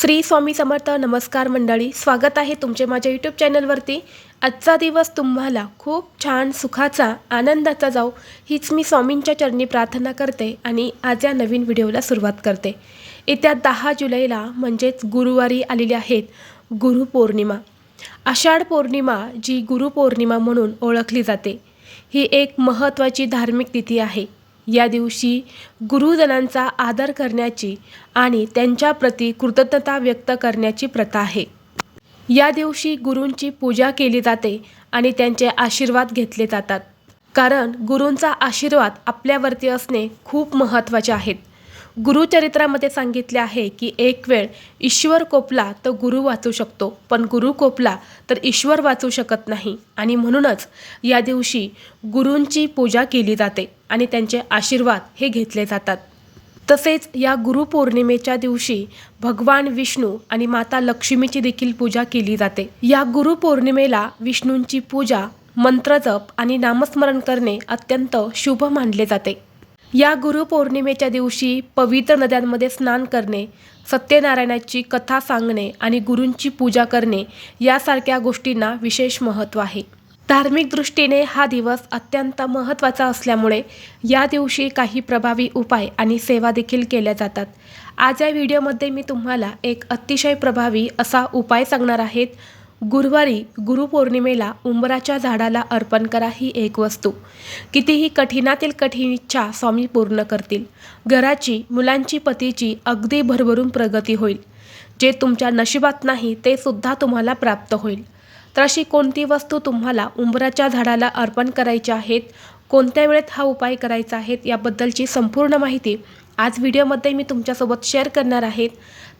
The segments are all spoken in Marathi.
श्री स्वामी समर्थ नमस्कार मंडळी स्वागत आहे तुमचे माझ्या यूट्यूब चॅनलवरती. आजचा दिवस तुम्हाला खूप छान सुखाचा आनंदाचा जाऊ हीच मी स्वामींच्या चरणी प्रार्थना करते आणि आज या नवीन व्हिडिओला सुरुवात करते. येत्या दहा जुलैला म्हणजेच गुरुवारी आलेली आहेत गुरुपौर्णिमा आषाढ पौर्णिमा जी गुरुपौर्णिमा म्हणून ओळखली जाते. ही एक महत्त्वाची धार्मिक तिथी आहे. या दिवशी गुरुजनांचा आदर करण्याची आणि त्यांच्याप्रती कृतज्ञता व्यक्त करण्याची प्रथा आहे. या दिवशी गुरूंची पूजा केली जाते आणि त्यांचे आशीर्वाद घेतले जातात. कारण गुरूंचा आशीर्वाद आपल्यावरती असणे खूप महत्त्वाचे आहेत. गुरुचरित्रामध्ये सांगितले आहे की एक वेळ ईश्वर कोपला तर गुरु वाचू शकतो पण गुरु कोपला तर ईश्वर वाचू शकत नाही. आणि म्हणूनच या दिवशी गुरूंची पूजा केली जाते आणि त्यांचे आशीर्वाद हे घेतले जातात. तसेच या गुरुपौर्णिमेच्या दिवशी भगवान विष्णू आणि माता लक्ष्मीची देखील पूजा केली जाते. या गुरुपौर्णिमेला विष्णूंची पूजा मंत्रजप आणि नामस्मरण करणे अत्यंत शुभ मानले जाते. या गुरुपौर्णिमेच्या दिवशी पवित्र नद्यांमध्ये स्नान करणे सत्यनारायणाची कथा सांगणे आणि गुरूंची पूजा करणे यासारख्या गोष्टींना विशेष महत्त्व आहे. धार्मिक दृष्टीने हा दिवस अत्यंत महत्त्वाचा असल्यामुळे या दिवशी काही प्रभावी उपाय आणि सेवा देखील केल्या जातात. आज या व्हिडिओमध्ये मी तुम्हाला एक अतिशय प्रभावी असा उपाय सांगणार आहेत गुरुवारी गुरुपौर्णिमेला उंबराच्या झाडाला अर्पण करा ही एक वस्तू. कितीही कठीणातील कठीण इच्छा स्वामी पूर्ण करतील. घराची मुलांची पतीची अगदी भरभरून प्रगती होईल. जे तुमच्या नशिबात नाही ते सुद्धा तुम्हाला प्राप्त होईल. तर अशी कोणती वस्तू तुम्हाला उंबराच्या झाडाला अर्पण करायची आहेत? कोणत्या वेळेत हा उपाय करायचा आहे याबद्दलची संपूर्ण माहिती आज व्हिडिओमध्ये मी तुमच्यासोबत शेअर करणार आहेत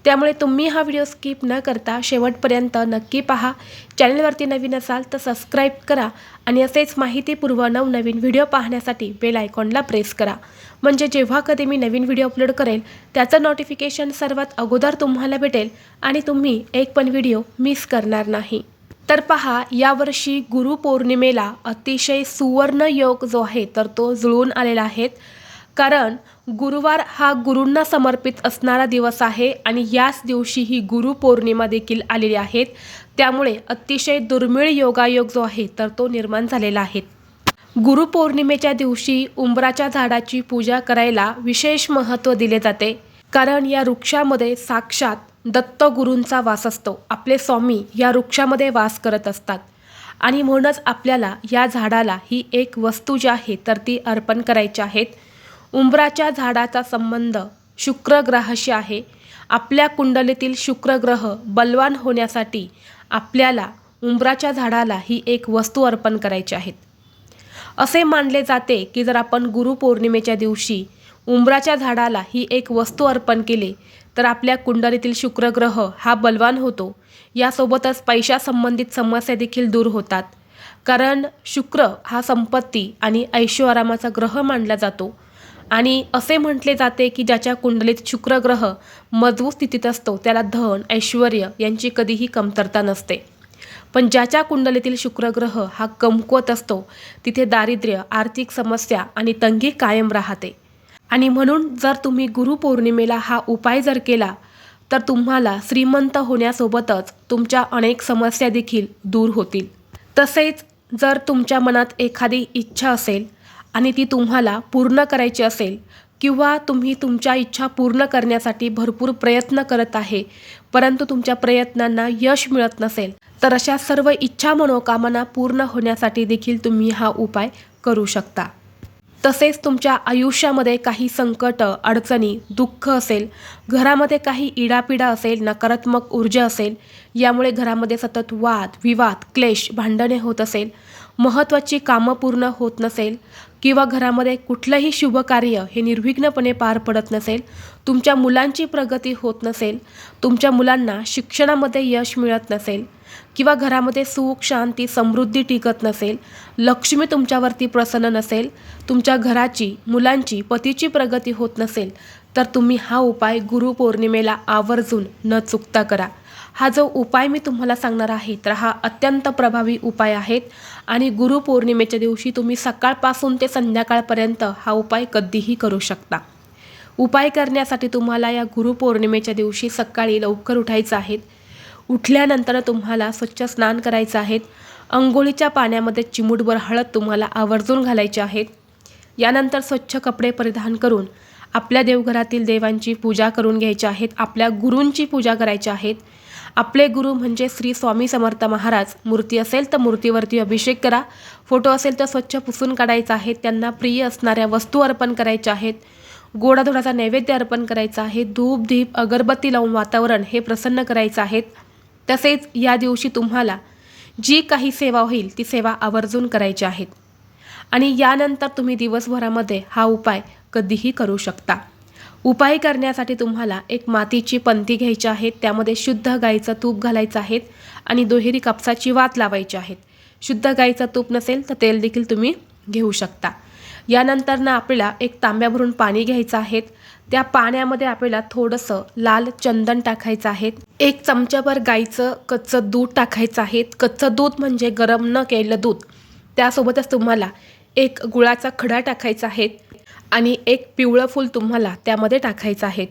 त्यामुळे तुम्ही हा व्हिडिओ स्किप न करता शेवटपर्यंत नक्की पहा. चॅनलवरती नवीन असाल तर सबस्क्राईब करा आणि असेच माहितीपूर्व नवनवीन व्हिडिओ पाहण्यासाठी बेल आयकॉनला प्रेस करा. म्हणजे जेव्हा कधी मी नवीन व्हिडिओ अपलोड करेल त्याचं नोटिफिकेशन सर्वात अगोदर तुम्हाला भेटेल आणि तुम्ही एक पण व्हिडिओ मिस करणार नाही. तर पहा यावर्षी गुरुपौर्णिमेला अतिशय सुवर्ण योग जो आहे तर तो जुळून आलेला आहे. कारण गुरुवार हा गुरूंना समर्पित असणारा दिवस आहे आणि याच दिवशी ही गुरुपौर्णिमा देखील आलेली आहेत. त्यामुळे अतिशय दुर्मिळ योगायोग जो आहे तर तो निर्माण झालेला आहे. गुरुपौर्णिमेच्या दिवशी उंबराच्या झाडाची पूजा करायला विशेष महत्त्व दिले जाते. कारण या वृक्षामध्ये साक्षात दत्तगुरूंचा वास असतो. आपले स्वामी या वृक्षामध्ये वास करत असतात. आणि म्हणूनच आपल्याला या झाडाला ही एक वस्तू जी आहे तर ती अर्पण करायची आहेत उंबराच्या झाडाचा संबंध शुक्र ग्रहाशी आहे. आपल्या कुंडलीतील शुक्र ग्रह बलवान होण्यासाठी आपल्याला उंबराच्या झाडाला ही एक वस्तू अर्पण करायची आहेत. असे मानले जाते की जर आपण गुरुपौर्णिमेच्या दिवशी उंबराच्या झाडाला ही एक वस्तू अर्पण केली तर आपल्या कुंडलीतील शुक्रग्रह हा बलवान होतो. यासोबतच पैशासंबंधित समस्या देखील दूर होतात. कारण शुक्र हा संपत्ती आणि ऐशोआरामाचा ग्रह मानला जातो. आणि असे म्हटले जाते की ज्याच्या कुंडलीत शुक्रग्रह मजबूत स्थितीत असतो त्याला धन ऐश्वर यांची कधीही कमतरता नसते. पण ज्याच्या कुंडलीतील शुक्रग्रह हा कमकुवत असतो तिथे दारिद्र्य आर्थिक समस्या आणि तंगी कायम राहते. आणि म्हणून जर तुम्ही गुरुपौर्णिमेला हा उपाय जर केला तर तुम्हाला श्रीमंत होण्यासोबतच तुमच्या अनेक समस्या देखील दूर होतील. तसेच जर तुमच्या मनात एखादी इच्छा असेल आणि ती तुम्हाला पूर्ण करायची असेल किंवा तुम्ही तुमच्या इच्छा पूर्ण करण्यासाठी भरपूर प्रयत्न करत आहे परंतु तुमच्या प्रयत्नांना यश मिळत नसेल तर अशा सर्व इच्छा मनोकामना पूर्ण होण्यासाठी देखील तुम्ही हा उपाय करू शकता. तसेच तुमच्या आयुष्यामध्ये काही संकट अडचणी दुःख असेल घरामध्ये काही इडापिडा असेल नकारात्मक ऊर्जा असेल यामुळे घरामध्ये सतत वाद विवाद क्लेश भांडणे होत असेल महत्त्वाची कामं पूर्ण होत नसेल किंवा घरामध्ये कुठलंही शुभ कार्य हे निर्विघ्नपणे पार पडत नसेल तुमच्या मुलांची प्रगती होत नसेल तुमच्या मुलांना शिक्षणामध्ये यश मिळत नसेल किंवा घरामध्ये सुख शांती समृद्धी टिकत नसेल लक्ष्मी तुमच्यावरती प्रसन्न नसेल तुमच्या घराची मुलांची पतीची प्रगती होत नसेल तर तुम्ही हा उपाय गुरुपौर्णिमेला आवर्जून न चुकता करा. हा जो उपाय मी तुम्हाला सांगणार आहे तर हा अत्यंत प्रभावी उपाय आहेत. आणि गुरुपौर्णिमेच्या दिवशी तुम्ही सकाळपासून ते संध्याकाळपर्यंत हा उपाय कधीही करू शकता. उपाय करण्यासाठी तुम्हाला या गुरुपौर्णिमेच्या दिवशी सकाळी लवकर उठायचं आहे उठल्यानंतर तुम्हाला स्वच्छ स्नान करायचं आहे अंघोळीच्या पाण्यामध्ये चिमूटभर हळद तुम्हाला आवर्जून घालायची आहेत. यानंतर स्वच्छ कपडे परिधान करून आपल्या देवघरातील देवांची पूजा करून घ्यायची आहेत. आपल्या गुरूंची पूजा करायची आहेत. आपले गुरु म्हणजे श्री स्वामी समर्थ महाराज. मूर्ती असेल तर मूर्तीवरती अभिषेक करा. फोटो असेल तर स्वच्छ पुसून काढायचा आहे. त्यांना प्रिय असणाऱ्या वस्तू अर्पण करायच्या आहेत. गोडाधोडाचा नैवेद्य अर्पण करायचा आहे. धूप दीप अगरबत्ती लावून वातावरण हे प्रसन्न करायचं आहे. तसेच या दिवशी तुम्हाला जी काही सेवा होईल ती सेवा आवर्जून करायची आहेत आणि यानंतर तुम्ही दिवसभरामध्ये हा उपाय कधीही करू शकता. उपाय करण्यासाठी तुम्हाला एक मातीची पंती घ्यायची आहे त्यामध्ये शुद्ध गाईचं तूप घालायचं आहे आणि दुहेरी कापसाची वात लावायची आहेत. शुद्ध गाईचं तूप नसेल तर तेल देखील तुम्ही घेऊ शकता. यानंतर ना आपल्याला एक तांब्या भरून पाणी घ्यायचं आहे त्या पाण्यामध्ये आपल्याला थोडंसं लाल चंदन टाकायचं आहे एक चमच्याभर गाईचं कच्चं दूध टाकायचं आहे कच्चं दूध म्हणजे गरम न केलेलं दूध. त्यासोबतच तुम्हाला एक गुळाचा खडा टाकायचा आहे आणि एक पिवळं फूल तुम्हाला त्यामध्ये टाकायचं आहे.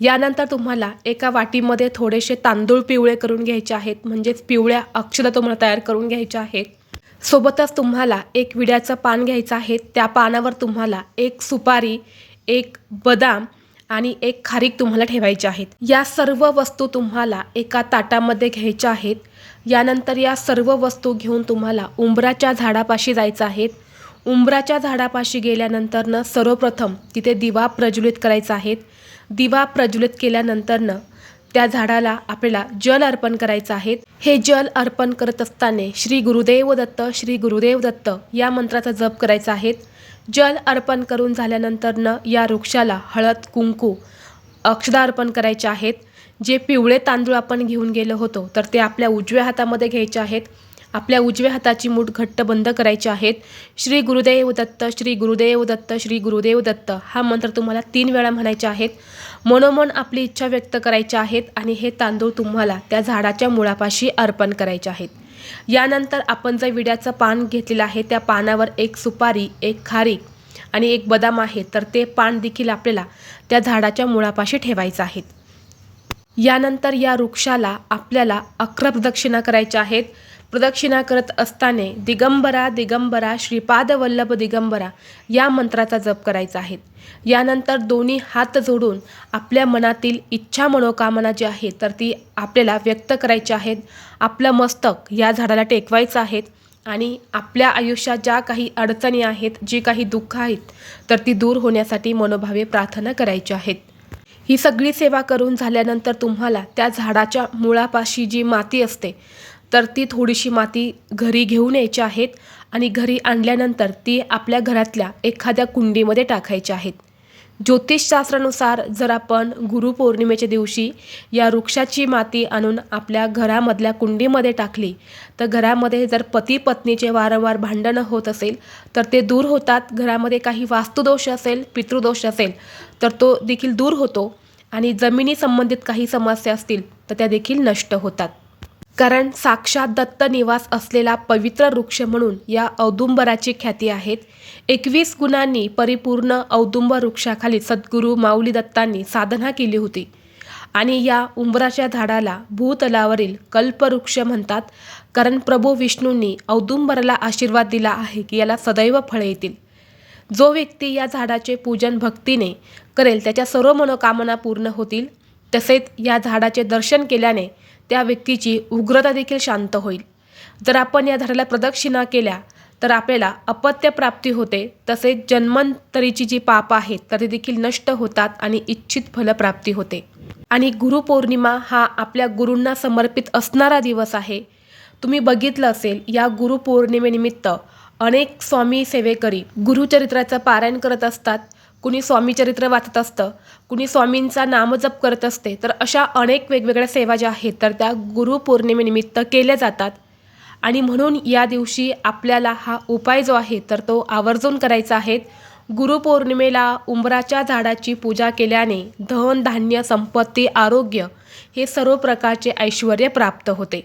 यानंतर तुम्हाला एका वाटीमध्ये थोडेसे तांदूळ पिवळे करून घ्यायचे आहेत. म्हणजेच पिवळ्या अक्षरं तुम्हाला तयार करून घ्यायच्या आहेत. सोबतच तुम्हाला एक विड्याचं पान घ्यायचं आहे. त्या पानावर तुम्हाला एक सुपारी एक बदाम आणि एक खारीक तुम्हाला ठेवायचे आहेत. या सर्व वस्तू तुम्हाला एका ताटामध्ये घ्यायच्या आहेत. यानंतर या सर्व वस्तू घेऊन तुम्हाला उंबराच्या झाडापाशी जायचं आहेत उंबराच्या झाडापाशी गेल्यानंतरनं सर्वप्रथम तिथे दिवा प्रज्वलित करायचा आहे. दिवा प्रज्वलित केल्यानंतरनं त्या झाडाला आपल्याला जल अर्पण करायचं आहे. हे जल अर्पण करत असताना श्री गुरुदेव दत्त श्री गुरुदेव दत्त या मंत्राचा जप करायचा आहे. जल अर्पण करून झाल्यानंतरनं या वृक्षाला हळद कुंकू अक्षदा अर्पण करायचे आहेत. जे पिवळे तांदूळ आपण घेऊन गेलो होतो तर ते आपल्या उजव्या हातामध्ये घ्यायचे आहेत. आपल्या उजव्या हाताची मूठ घट्ट बंद करायची आहेत. श्री गुरुदेव दत्त श्री गुरुदेव दत्त श्री गुरुदेव दत्त हा मंत्र तुम्हाला तीन वेळा म्हणायचे आहेत. मनोमन आपली इच्छा व्यक्त करायच्या आहेत आणि हे तांदूळ तुम्हाला त्या झाडाच्या मुळापाशी अर्पण करायचे आहेत. यानंतर आपण जे विड्याचं पान घेतलेलं आहे त्या पानावर एक सुपारी एक खारीक आणि एक बदाम आहे तर ते पान देखील आपल्याला त्या झाडाच्या मुळापाशी ठेवायचं आहेत यानंतर या वृक्षाला आपल्याला अकरा प्रदक्षिणा करायच्या आहेत. प्रदक्षिणा करत असताना दिगंबरा दिगंबरा श्रीपाद वल्लभ दिगंबरा या मंत्राचा जप करायचा आहे. यानंतर दोन्ही हात जोडून आपल्या मनातील इच्छा मनोकामना जी आहे तर ती आपल्याला व्यक्त करायची आहेत. आपलं मस्तक या झाडाला टेकवायचं आहेत आणि आपल्या आयुष्यात ज्या काही अडचणी आहेत जी काही दुःख आहेत तर ती दूर होण्यासाठी मनोभावे प्रार्थना करायची आहेत. ही सगळी सेवा करून झाल्यानंतर तुम्हाला त्या झाडाच्या मुळापाशी जी माती असते तर ती थोडीशी माती घरी घेऊन यायची आहेत आणि घरी आणल्यानंतर ती आपल्या घरातल्या एखाद्या कुंडीमध्ये टाकायची आहेत. ज्योतिषशास्त्रानुसार जर आपण गुरुपौर्णिमेच्या दिवशी या वृक्षाची माती आणून आपल्या घरामधल्या कुंडीमध्ये टाकली तर घरामध्ये जर पती पत्नीचे वारंवार भांडणं होत असेल तर ते दूर होतात. घरामध्ये काही वास्तुदोष असेल पितृदोष असेल तर तो देखील दूर होतो. आणि जमिनी संबंधित काही समस्या असतील तर त्या देखील नष्ट होतात. कारण साक्षात दत्त निवास असलेला पवित्र वृक्ष म्हणून या औदुंबराची ख्याती आहेत. एकवीस गुणांनी परिपूर्ण औदुंबर वृक्षाखाली सद्गुरू माऊली दत्तांनी साधना केली होती. आणि या उंबराच्या झाडाला भूतलावरील कल्पवृक्ष म्हणतात. कारण प्रभू विष्णूंनी औदुंबराला आशीर्वाद दिला आहे की याला सदैव फळे येतील. जो व्यक्ती या झाडाचे पूजन भक्तीने करेल त्याच्या सर्व मनोकामना पूर्ण होतील. तसेच या झाडाचे दर्शन केल्याने त्या व्यक्तीची उग्रता देखील शांत होईल. जर आपण या धड्याला प्रदक्षिणा केल्या तर आपल्याला अपत्य प्राप्ती होते. तसेच जन्मांतरीची जी पाप आहेत तर ते देखील नष्ट होतात आणि इच्छित फलप्राप्ती होते. आणि गुरुपौर्णिमा हा आपल्या गुरूंना समर्पित असणारा दिवस आहे. तुम्ही बघितलं असेल या गुरुपौर्णिमेनिमित्त अनेक स्वामी सेवेकरी गुरुचरित्राचं पारायण करत असतात. कुणी स्वामीचरित्र वाचत असतं कुणी स्वामींचा नामजप करत असते तर अशा अनेक वेगवेगळ्या सेवा ज्या आहेत तर त्या गुरुपौर्णिमेनिमित्त केल्या जातात. आणि म्हणून या दिवशी आपल्याला हा उपाय जो आहे तर तो आवर्जून करायचा आहे. गुरुपौर्णिमेला उंबराच्या झाडाची पूजा केल्याने धन धान्य संपत्ती आरोग्य हे सर्व प्रकारचे ऐश्वर प्राप्त होते.